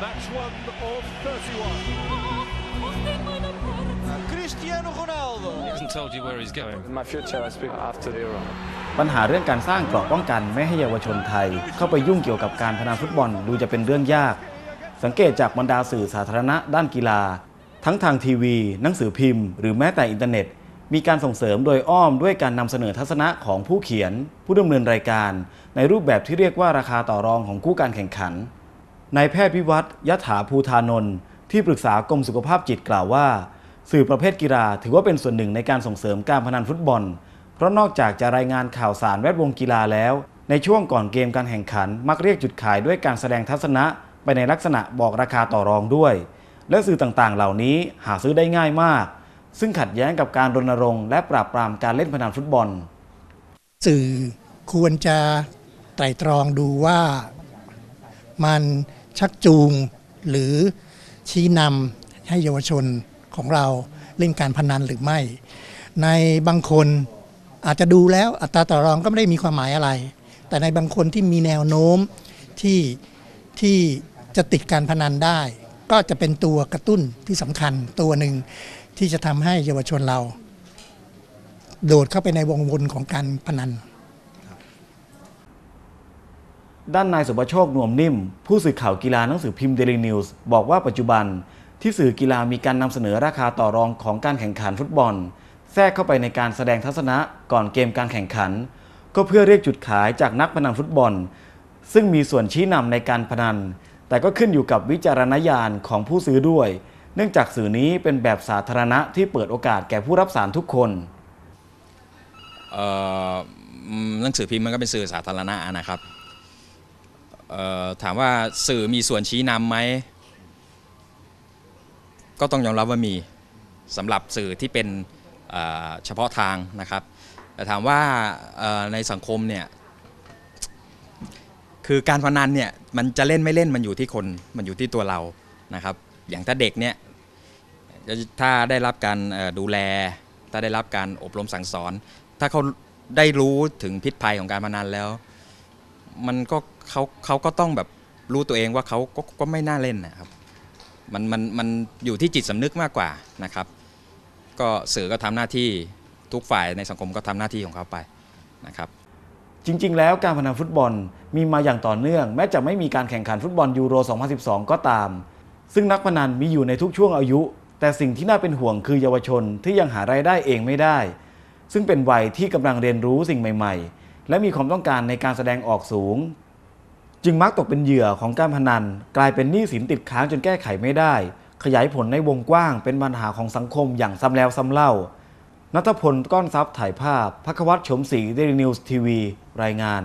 Match one of 31. Cristiano Ronaldo. hasn't told you where he's going. In my future, I speak after the Euro. ปัญหาเรื่องการสร้างเกราะป้องกันไม่ให้เยาวชนไทย เข้าไปยุ่งเกี่ยวกับการพนันฟุตบอลดูจะเป็นเรื่องยาก สังเกตจากบรรดาสื่อสาธารณะด้านกีฬา ทั้งทางทีวี หนังสือพิมพ์ หรือแม้แต่อินเทอร์เน็ต มีการส่งเสริมโดยอ้อมด้วยการนำเสนอทัศนะของผู้เขียน ผู้ดำเนินรายการ ในรูปแบบที่เรียกว่าราคาต่อรองของคู่การแข่งขัน นายแพทย์พิวัตรยถาภูธานนท์ที่ปรึกษากรมสุขภาพจิตกล่าวว่า สื่อประเภทกีฬาถือว่าเป็นส่วนหนึ่งในการส่งเสริมการพนันฟุตบอล เพราะนอกจากจะรายงานข่าวสารแวดวงกีฬาแล้ว ในช่วงก่อนเกมการแข่งขัน มักเรียกจุดขายด้วยการแสดงทัศนะไปในลักษณะบอกราคาต่อรองด้วย และสื่อต่างๆ เหล่านี้หาซื้อได้ง่ายมาก ซึ่งขัดแย้งกับการรณรงค์และปราบปรามการเล่นพนันฟุตบอล สื่อควรจะไตร่ตรองดูว่ามัน ชักจูง หรือชี้นำให้เยาวชนของเราเล่นการพนันหรือไม่ ในบางคนอาจจะดูแล้วอัตราต่อรองก็ไม่ได้มีความหมายอะไร แต่ในบางคนที่มีแนวโน้มที่ที่จะติดการพนันได้ ก็จะเป็นตัวกระตุ้นที่สำคัญตัวหนึ่งที่จะทำให้เยาวชนเรา โดดเข้าไปในวงวนของการพนัน ด้านนายสุประโชคนวมนิ่ม ผู้สื่อข่าวกีฬาหนังสือพิมพ์เดลินิวส์บอกว่าปัจจุบันที่สื่อกีฬามีการนำเสนอราคาต่อรองของการแข่งขันฟุตบอล แทรกเข้าไปในการแสดงทัศนะก่อนเกมการแข่งขัน ก็เพื่อเรียกจุดขายจากนักพนันฟุตบอล ซึ่งมีส่วนชี้นำในการพนัน แต่ก็ขึ้นอยู่กับวิจารณญาณของผู้ซื้อด้วย เนื่องจากสื่อนี้เป็นแบบสาธารณะที่เปิดโอกาสแก่ผู้รับสารทุกคนหนังสือพิมพ์มันก็เป็นสื่อสาธารณะนะครับ ถามว่าสื่อมีส่วนชี้นำไหม ก็ต้องยอมรับว่ามีสำหรับสื่อที่เป็นเฉพาะทางนะครับ แต่ถามว่าในสังคมเนี่ยคือการพนันเนี่ยมันจะเล่นไม่เล่นมันอยู่ที่คนมันอยู่ที่ตัวเรานะครับ อย่างถ้าเด็กเนี่ยถ้าได้รับการดูแล ถ้าได้รับการอบรมสั่งสอน ถ้าเขาได้รู้ถึงพิษภัยของการพนันแล้ว มันก็เขาเขาก็ต้องแบบรู้ตัวเองว่าเขาก็ก็ไม่น่าเล่นนะครับ มันมันมันอยู่ที่จิตสำนึกมากกว่านะครับ ก็สื่อก็ทำหน้าที่ทุกฝ่ายในสังคมก็ทำหน้าที่ของเขาไปนะครับ จริง ๆ แล้วการพนันฟุตบอลมีมาอย่างต่อเนื่อง แม้จะไม่มีการแข่งขันฟุตบอลยูโร 2012 ก็ตาม ซึ่งนักพนันมีอยู่ในทุกช่วงอายุ แต่สิ่งที่น่าเป็นห่วงคือเยาวชนที่ยังหารายได้เองไม่ได้ ซึ่งเป็นวัยที่กำลังเรียนรู้สิ่งใหม่ ๆ และมีความต้องการในการแสดงออกสูง จึงมักตกเป็นเหยื่อของการพนัน กลายเป็นหนี้สินติดค้างจนแก้ไขไม่ได้ ขยายผลในวงกว้างเป็นปัญหาของสังคมอย่างซ้ำแล้วซ้ำเล่านัทพลก้อนทรัพย์ถ่ายภาพพักวัตรชมศรีเดลินิวส์ทีวี รายงาน